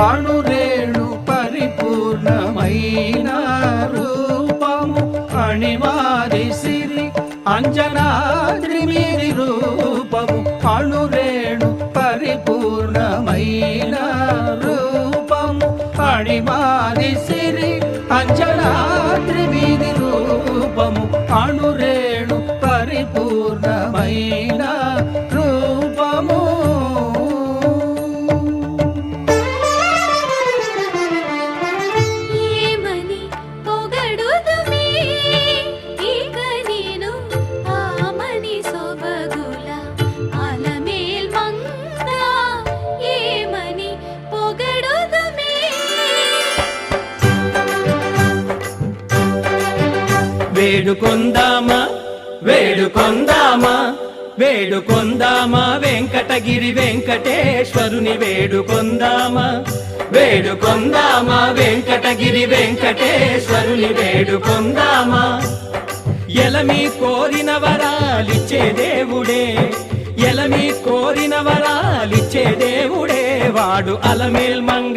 అణురేణు పరిపూర్ణమైన రూపము అణివారి సిరి అంజనాద్రి మీరి రూపము అణురేణు పరిపూర్ణమైన రూపము అణివారి సిరి అంజనాద్రి మీది రూపము అణురేణు పరిపూర్ణమైన వేడుకొందామా? వేడుకొందామా? వేడుకొందామా? వెంకటగిరి వెంకటేశ్వరుని వేడుకొందామా? వేడుకొందామా? వెంకటగిరి వెంకటేశ్వరుని వేడుకొందామా? ఎలమి కోరిన వరాలిచ్చే దేవుడే ఎలమి కోరిన వరాలిచ్చే దేవుడే. వాడు అలమేల్ మంగ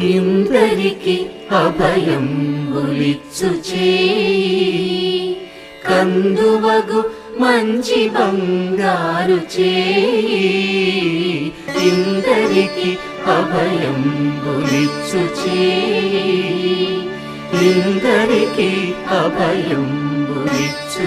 ఇందరికి అభయం గులిచ్చు కందువగు మంచి బంగారు చేయి. ఇందరికి అభయం గులిచ్చు ఇందరికి అభయం గులిచ్చు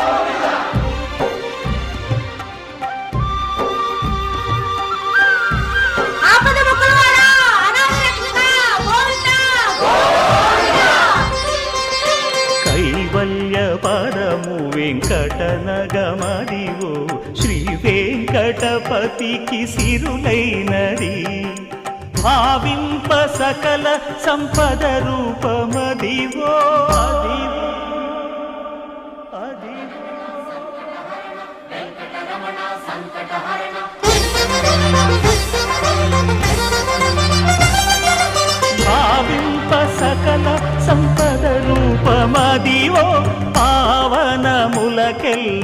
వెంకటనగమదివో శ్రీ వెంకటపతికి సిరులైనది. భావింప సకల సంపద రూపమదివో. అదివో అదివో